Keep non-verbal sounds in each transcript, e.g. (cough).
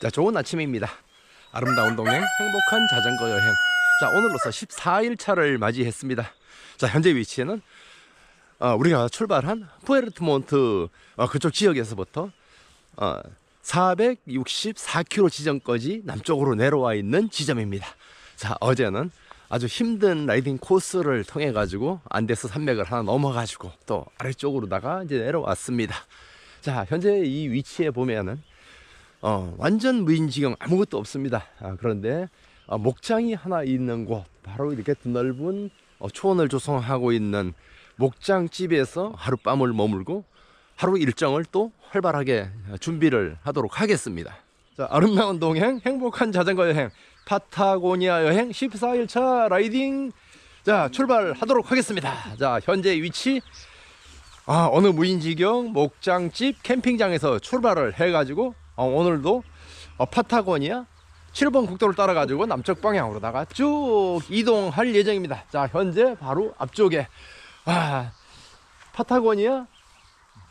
자, 좋은 아침입니다. 아름다운 동행, 행복한 자전거 여행. 자, 오늘로서 14일 차를 맞이했습니다. 자, 현재 위치에는 어, 우리가 출발한 푸에르트몬트 어, 그쪽 지역에서부터 어, 464km 지점까지 남쪽으로 내려와 있는 지점입니다. 자, 어제는 아주 힘든 라이딩 코스를 통해 가지고 안데스 산맥을 하나 넘어 가지고 또 아래쪽으로다가 이제 내려왔습니다. 자, 현재 이 위치에 보면은 어, 완전 무인지경 아무것도 없습니다. 아, 그런데 어, 목장이 하나 있는 곳, 바로 이렇게 드넓은 어, 초원을 조성하고 있는 목장집에서 하룻밤을 머물고 하루 일정을 또 활발하게 준비를 하도록 하겠습니다. 자, 아름다운 동행, 행복한 자전거 여행, 파타고니아 여행 14일차 라이딩 자, 출발하도록 하겠습니다. 자, 현재 위치 아, 어느 무인지경 목장집 캠핑장에서 출발을 해가지고 어, 오늘도 어, 파타고니아 7번 국도를 따라 가지고 남쪽 방향으로다가 쭉 이동할 예정입니다. 자, 현재 바로 앞쪽에 아, 파타고니아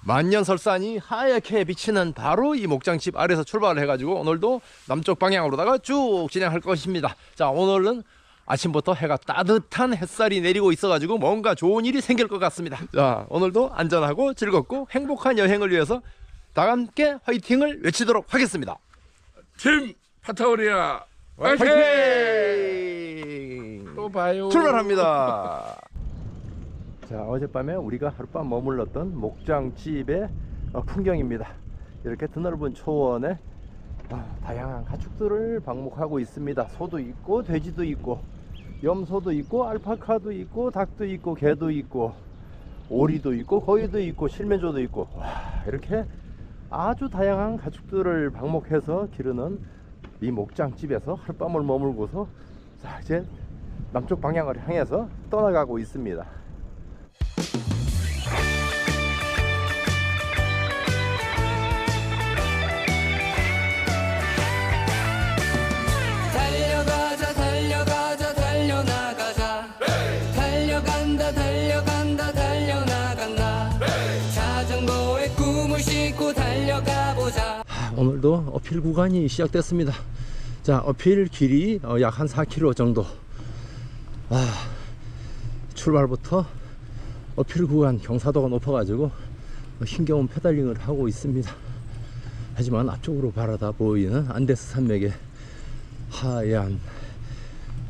만년설산이 하얗게 비치는 바로 이 목장집 아래서 출발을 해가지고 오늘도 남쪽 방향으로다가 쭉 진행할 것입니다. 자, 오늘은 아침부터 해가 따뜻한 햇살이 내리고 있어가지고 뭔가 좋은 일이 생길 것 같습니다. 자, 오늘도 안전하고 즐겁고 행복한 여행을 위해서 다 함께 화이팅을 외치도록 하겠습니다. 팀 파타고니아 화이팅! 화이팅! 또 봐요. 출발합니다. 자, 어젯밤에 우리가 하룻밤 머물렀던 목장집의 어, 풍경입니다. 이렇게 드넓은 초원에 아, 다양한 가축들을 방목하고 있습니다. 소도 있고 돼지도 있고 염소도 있고 알파카도 있고 닭도 있고 개도 있고 오리도 있고 거위도 있고 실면조도 있고 와, 이렇게 아주 다양한 가축들을 방목해서 기르는 이 목장집에서 하룻밤을 머물고서 자 이제 남쪽 방향을 향해서 떠나가고 있습니다. 오늘도 어필 구간이 시작됐습니다. 자, 어필 길이 어, 약한 4km 정도. 아, 출발부터 어필 구간 경사도가 높아 가지고 어, 힘겨운 페달링을 하고 있습니다. 하지만 앞쪽으로 바라다 보이는 안데스 산맥의 하얀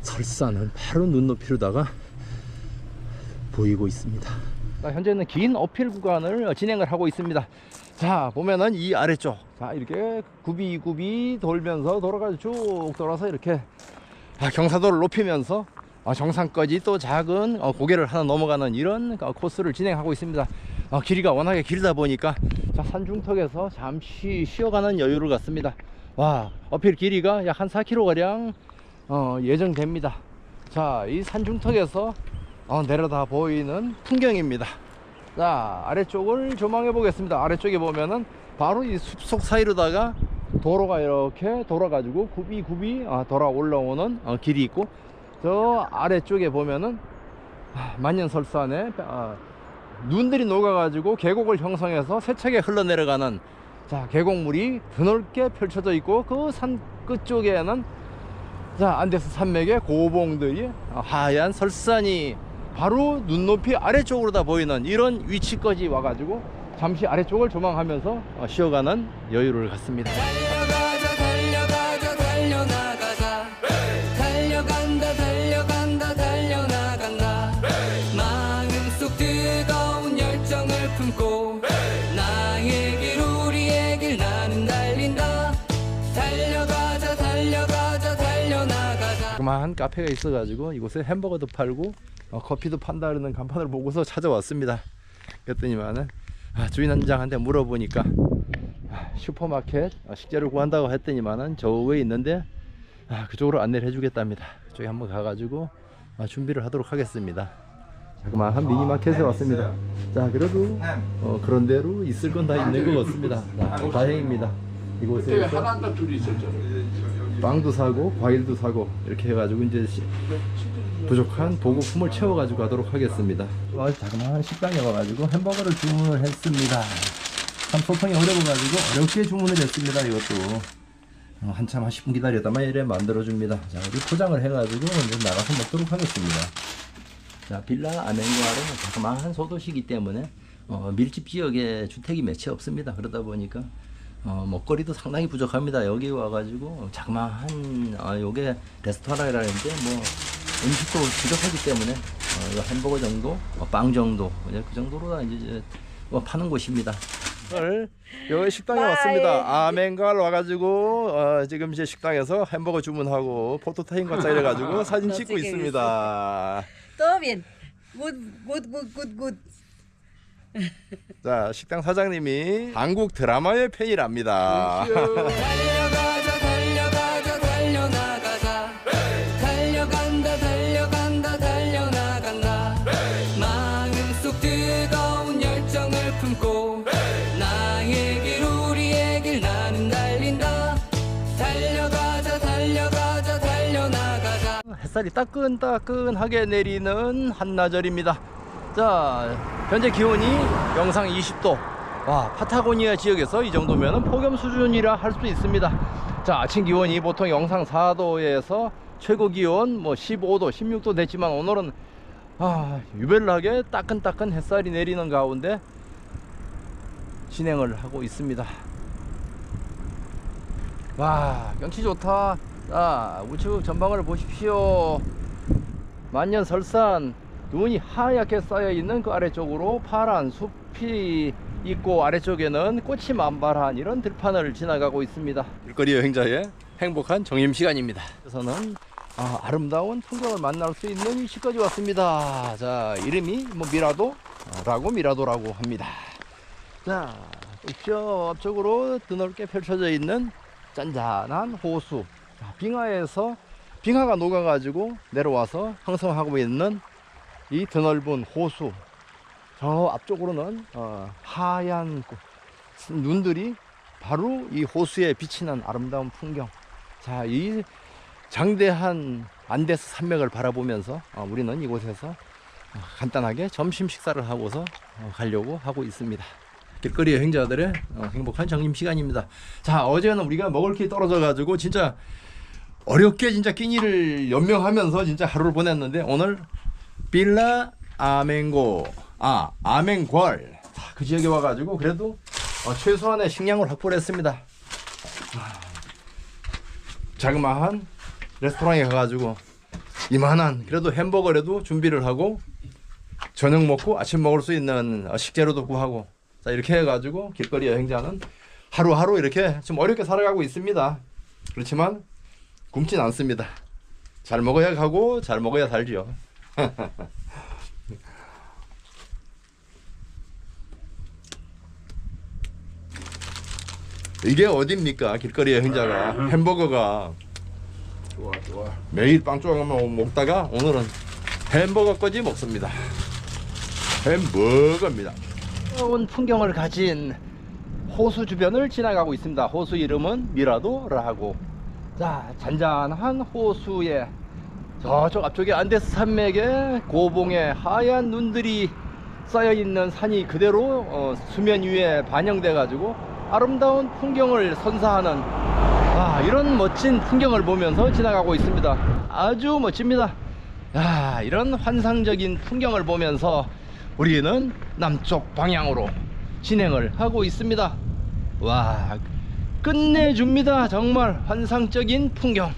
설산은 바로 눈높이로다가 보이고 있습니다. 현재는 긴 어필 구간을 진행을 하고 있습니다. 자 보면은 이 아래쪽 자 이렇게 굽이굽이 돌면서 돌아가 쭉 돌아서 이렇게 아, 경사도를 높이면서 아, 정상까지 또 작은 어, 고개를 하나 넘어가는 이런 어, 코스를 진행하고 있습니다. 어, 길이가 워낙에 길다 보니까 자, 산중턱에서 잠시 쉬어가는 여유를 갖습니다. 와 어필 길이가 약 한 4km 가량 어, 예정됩니다. 자 이 산중턱에서 어, 내려다 보이는 풍경입니다. 자 아래쪽을 조망해 보겠습니다. 아래쪽에 보면은 바로 이 숲속 사이로다가 도로가 이렇게 돌아 가지고 굽이 굽이 아, 돌아 올라오는 어, 길이 있고 저 아래쪽에 보면은 아, 만년설산에 아, 눈들이 녹아 가지고 계곡을 형성해서 세차게 흘러내려가는 자 계곡물이 드넓게 펼쳐져 있고 그 산 끝쪽에는 자 안데스 산맥의 고봉들이 어, 하얀 설산이 바로 눈높이 아래쪽으로 다 보이는 이런 위치까지 와가지고 잠시 아래쪽을 조망하면서 어, 쉬어가는 여유를 갖습니다. 그만 카페가 있어가지고 이곳에 햄버거도 팔고 어, 커피도 판다는 간판을 보고서 찾아왔습니다. 그랬더니만은 아, 주인 원장한테 물어보니까 아, 슈퍼마켓 어, 식재를 구한다고 했더니만은 저 위에 있는데 아, 그쪽으로 안내를 해주겠답니다. 그쪽에 한번 가가지고 아, 준비를 하도록 하겠습니다. 자그마한 미니마켓에 왔습니다. 자 그래도 어, 그런 대로 있을 건 다 있는 것 같습니다. 자, 다행입니다. 이곳에서 하나인가 둘이 있었잖아. 빵도 사고 과일도 사고 이렇게 해가지고 이제 시- 부족한 보급품을 채워가지고 가도록 하겠습니다. 아, 자그마한 식당에 와가지고 햄버거를 주문을 했습니다. 참 소통이 어려워가지고 어렵게 주문을 했습니다. 이것도 어, 한참 한 10분 기다렸다만 이래 만들어줍니다. 자, 우리 포장을 해가지고 이제 나가서 먹도록 하겠습니다. 자, 빌라 아멘고아는 자그마한 소도시이기 때문에 어, 밀집 지역에 주택이 몇채 없습니다. 그러다 보니까 어, 먹거리도 상당히 부족합니다. 여기 와가지고 자그마한 아, 요게 레스토랑이라는데 뭐 음식도 부족하기 때문에 어, 요 햄버거 정도, 어, 빵 정도 이제 그 정도로 이제 뭐 파는 곳입니다. 오늘 여기 식당에 바이. 왔습니다. 아멘갈 와가지고 어, 지금 이제 식당에서 햄버거 주문하고 포토타임 같자 이래 가지고 (laughs) 사진 찍고 있습니다. Good, good, good. (laughs) 자 식당 사장님이 한국 드라마의 팬이랍니다. 달려가자 달려가자 달려나가자 달려간다 달려간다 달려나간다 마음속 뜨거운 열정을 품고 나의 길 우리의 길 나는 달린다 달려가자 달려가자 달려나가자 햇살이 따끈따끈하게 내리는 한나절입니다. 자, 현재 기온이 영상 20도. 와, 파타고니아 지역에서 이 정도면 폭염 수준이라 할 수 있습니다. 자, 아침 기온이 보통 영상 4도에서 최고 기온 뭐 15도, 16도 됐지만 오늘은 아, 유별나게 따끈따끈 햇살이 내리는 가운데 진행을 하고 있습니다. 와 경치 좋다 자 우측 전방을 보십시오 만년설산 눈이 하얗게 쌓여 있는 그 아래쪽으로 파란 숲이 있고 아래쪽에는 꽃이 만발한 이런 들판을 지나가고 있습니다. 길거리 여행자의 행복한 정임 시간입니다. 그래서는 아, 아름다운 풍경을 만날 수 있는 위치까지 왔습니다. 자 이름이 뭐 미라도라고 미라도라고 합니다. 자 우측 앞쪽으로 드넓게 펼쳐져 있는 짠짠한 호수. 자, 빙하에서 빙하가 녹아가지고 내려와서 형성하고 있는 이 드넓은 호수 저 앞쪽으로는 어, 하얀 꽃, 눈들이 바로 이 호수에 비치는 아름다운 풍경. 자 이 장대한 안데스 산맥을 바라보면서 어, 우리는 이곳에서 어, 간단하게 점심 식사를 하고서 어, 가려고 하고 있습니다. 길거리 여행자들의 어, 행복한 정림 시간입니다. 자 어제는 우리가 먹을 게 떨어져 가지고 진짜 어렵게 진짜 끼니를 연명하면서 진짜 하루를 보냈는데 오늘 빌라 아멘고 아 아멘궐 자, 그 지역에 와가지고 그래도 어, 최소한의 식량을 확보를 했습니다. 아, 자그마한 레스토랑에 가가지고 이만한 그래도 햄버거라도 준비를 하고 저녁 먹고 아침 먹을 수 있는 어, 식재료도 구하고 자 이렇게 해가지고 길거리 여행자는 하루하루 이렇게 좀 어렵게 살아가고 있습니다. 그렇지만 굶진 않습니다. 잘 먹어야 가고 잘 먹어야 살지요. (laughs) 이게 어딥니까 길거리 여행자가 햄버거가 좋아 좋아. 매일 빵 조각만 먹다가 오늘은 햄버거까지 먹습니다. 햄버거입니다. 온 풍경을 가진 호수 주변을 지나가고 있습니다. 호수 이름은 미라도라고. 자, 잔잔한 호수에 저쪽 앞쪽에 안데스 산맥에 고봉에 하얀 눈들이 쌓여 있는 산이 그대로 어, 수면 위에 반영돼 가지고 아름다운 풍경을 선사하는 아, 이런 멋진 풍경을 보면서 지나가고 있습니다. 아주 멋집니다. 야, 이런 환상적인 풍경을 보면서 우리는 남쪽 방향으로 진행을 하고 있습니다. 와, 끝내줍니다. 정말 환상적인 풍경.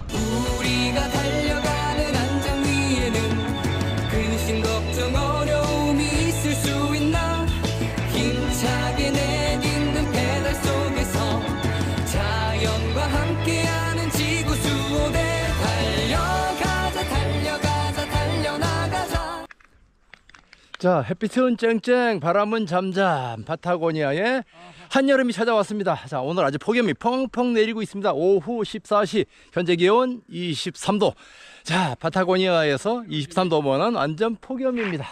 자, 햇빛은 쨍쨍, 바람은 잠잠, 파타고니아의 한여름이 찾아왔습니다. 자, 오늘 아주 폭염이 펑펑 내리고 있습니다. 오후 14시, 현재 기온 23도. 자, 파타고니아에서 23도면은 완전 폭염입니다.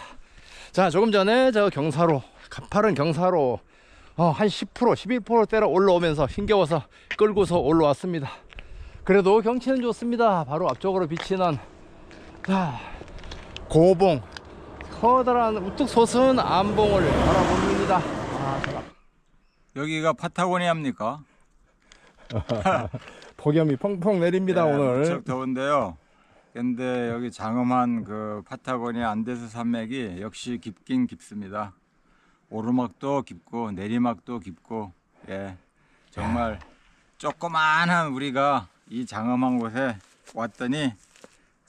자, 조금 전에 저 경사로, 가파른 경사로, 어, 한 10%, 11%대로 올라오면서 힘겨워서 끌고서 올라왔습니다. 그래도 경치는 좋습니다. 바로 앞쪽으로 비치는, 자, 고봉, 커다란 우뚝 솟은 안봉을 바라봅니다. 아, 참. 여기가 파타고니아입니까? (laughs) 폭염이 펑펑 내립니다 네, 오늘. 무척 더운데요. 근데 여기 장엄한 그 파타고니아 안데스 산맥이 역시 깊긴 깊습니다. 오르막도 깊고 내리막도 깊고 예 정말 조그만한 우리가 이 장엄한 곳에 왔더니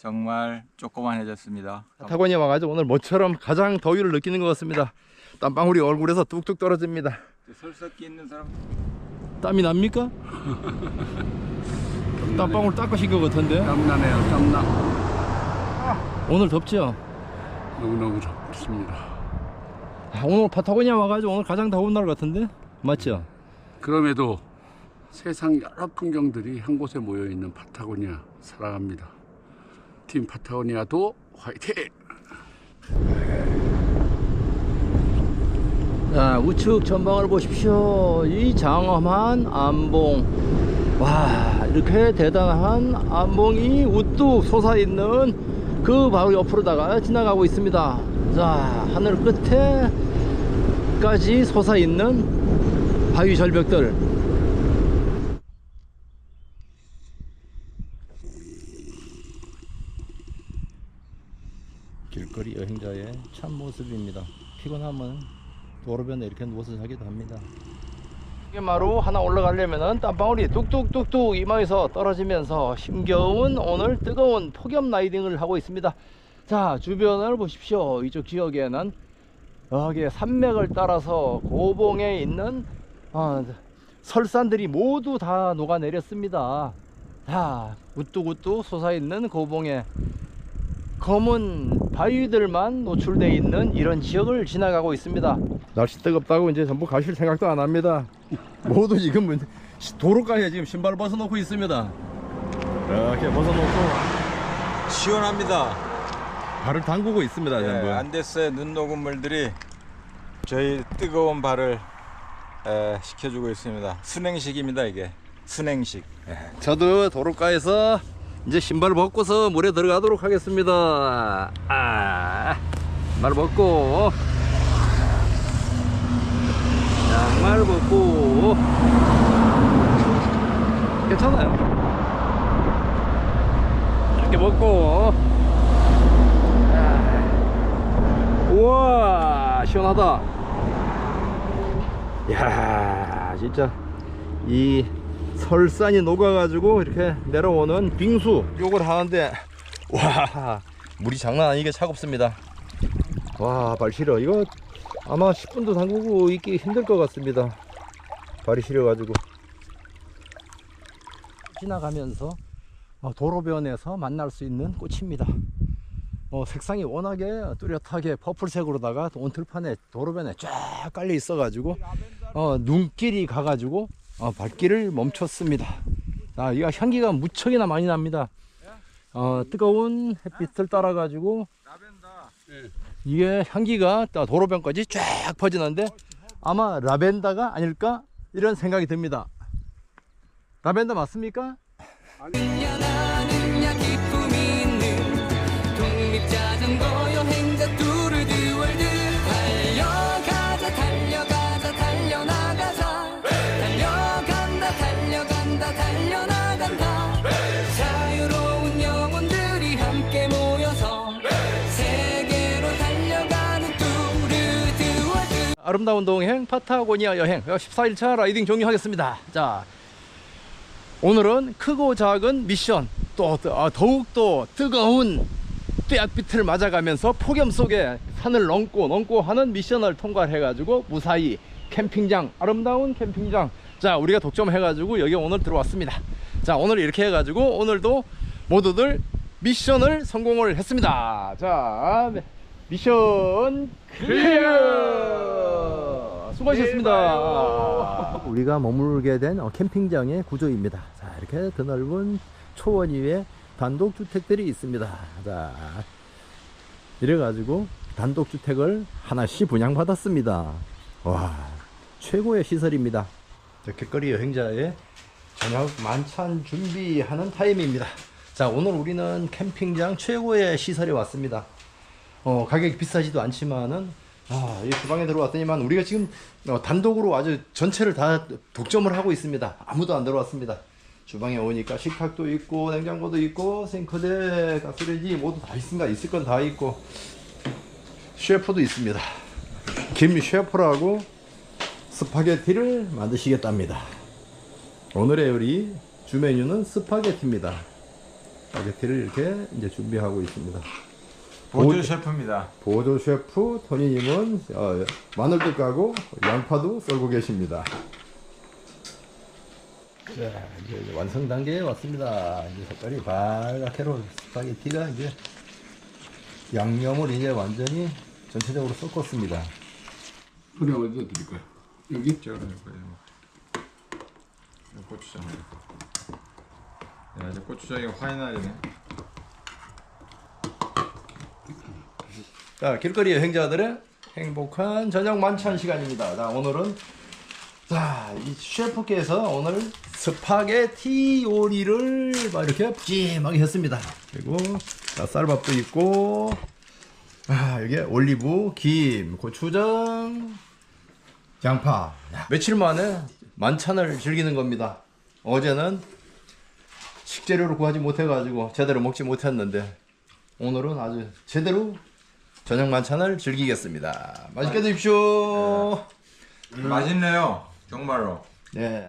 정말 조그만해졌습니다. 파타고니아 와가지고 오늘 모처럼 가장 더위를 느끼는 것 같습니다. 땀방울이 얼굴에서 뚝뚝 떨어집니다. 설석기 있는 사람 땀이 납니까? (laughs) 땀방울 닦으신 것 같은데 땀나네요, 땀나. 오늘 덥죠? 너무너무 덥습니다. 아, 오늘 파타고니아 와가지고 오늘 가장 더운 날 같은데 맞죠? 그럼에도 세상 여러 풍경들이 한 곳에 모여 있는 파타고니아 사랑합니다. 팀 파타고니아도 화이팅! 자 우측 전방을 보십시오. 이 장엄한 안봉. 와 이렇게 대단한 안봉이 우뚝 솟아있는 그 바로 옆으로다가 지나가고 있습니다. 자 하늘 끝에까지 솟아있는 바위 절벽들 길거리 여행자의 참 모습입니다 피곤하면 도로변에 이렇게 누워서 자기도 합니다. 마루 하나 올라가려면은 땀방울이 뚝뚝뚝뚝 이마에서 떨어지면서 힘겨운 오늘 뜨거운 폭염 라이딩을 하고 있습니다. 자 주변을 보십시오. 이쪽 지역에는 여기 산맥을 따라서 고봉에 있는 어, 설산들이 모두 다 녹아내렸습니다. 자 우뚝우뚝 솟아있는 고봉에 검은 바위들만 노출되어 있는 이런 지역을 지나가고 있습니다. 날씨 뜨겁다고 이제 전부 가실 생각도 안 합니다. 모두 지금 뭐 도로가에 지금 신발 벗어놓고 있습니다. 이렇게 벗어놓고 시원합니다. 발을 담그고 있습니다. 예, 전부. 안데스의 눈 녹은 물들이 저희 뜨거운 발을 에, 식혀주고 있습니다. 순행식입니다 이게 순행식. 예. 저도 도로가에서 이제 신발 벗고서 물에 들어가도록 하겠습니다. 아, 말 벗고 양말 벗고 괜찮아요. 이렇게 벗고 아, 우와 시원하다. 야 진짜 이 설산이 녹아가지고 이렇게 내려오는 빙수 요걸 하는데 와 물이 장난 아니게 차갑습니다. 와 발 시려. 이거 아마 10분도 담그고 있기 힘들 것 같습니다. 발이 시려가지고. 지나가면서 어, 도로변에서 만날 수 있는 꽃입니다. 어, 색상이 워낙에 뚜렷하게 퍼플색으로다가 온틀판에 도로변에 쫙 깔려 있어 가지고 어, 눈길이 가 가지고 어, 발길을 멈췄습니다. 아, 이가 향기가 무척이나 많이 납니다. 어, 뜨거운 햇빛을 따라 가지고 이게 향기가 또 도로변까지 쫙 퍼지는데 아마 라벤더가 아닐까 이런 생각이 듭니다. 라벤더 맞습니까? 나는 아름다운 동행 파타고니아 여행 14일차 라이딩 종료하겠습니다. 자, 오늘은 크고 작은 미션 또 더- 아, 더욱더 뜨거운 떼약빛을 맞아가면서 폭염 속에 산을 넘고 넘고 하는 미션을 통과해 가지고 무사히 캠핑장 아름다운 캠핑장 자 우리가 독점해 가지고 여기 오늘 들어왔습니다. 자 오늘 이렇게 해 가지고 오늘도 모두들 미션을 성공을 했습니다. 자 미션 클리어 수고하셨습니다. 우리가 머물게 된 어, 캠핑장의 구조입니다. 자 이렇게 드넓은 초원 위에 단독 주택들이 있습니다. 자 이래가지고 단독 주택을 하나씩 분양받았습니다. 와 최고의 시설입니다. 자, 길거리 여행자의 저녁 만찬 준비하는 타임입니다. 자 오늘 우리는 캠핑장 최고의 시설에 왔습니다. 어, 가격이 비싸지도 않지만은 아, 이 주방에 들어왔더니만 우리가 지금 어, 단독으로 아주 전체를 다 독점을 하고 있습니다. 아무도 안 들어왔습니다. 주방에 오니까 식탁도 있고 냉장고도 있고 싱크대 가스레인지 모두 다 있습니다. 있을 건 다 있고. 셰프도 있습니다. 김 셰프라고 스파게티를 만드시겠답니다. 오늘의 요리 주 메뉴는 스파게티입니다. 스파게티를 이렇게 이제 준비하고 있습니다 보조 셰프입니다. 보조 셰프 토니님은 어, 마늘도 까고 양파도 썰고 계십니다. 자, 이제 완성 단계에 왔습니다. 이제 색깔이 빨갛게로 스파게티가 이제 양념을 이제 완전히 전체적으로 섞었습니다. 그냥 어디다 드릴까요? 여기? 제가 넣을 거예요. 고추장. 야, 이제 고추장이 화이나리네. 자, 길거리 여행자들의 행복한 저녁 만찬 시간입니다. 자, 오늘은 자, 이 셰프께서 오늘 스파게티 요리를 막 이렇게 푸짐하게 했습니다. 그리고 자, 쌀밥도 있고 아, 여기 올리브, 김, 고추장, 양파. 야, 며칠 만에 만찬을 즐기는 겁니다. 어제는 식재료를 구하지 못해가지고 제대로 먹지 못했는데 오늘은 아주 제대로 저녁 만찬을 즐기겠습니다. 맛있게 드십시오. 네. 음. 맛있네요. 정말로. 네.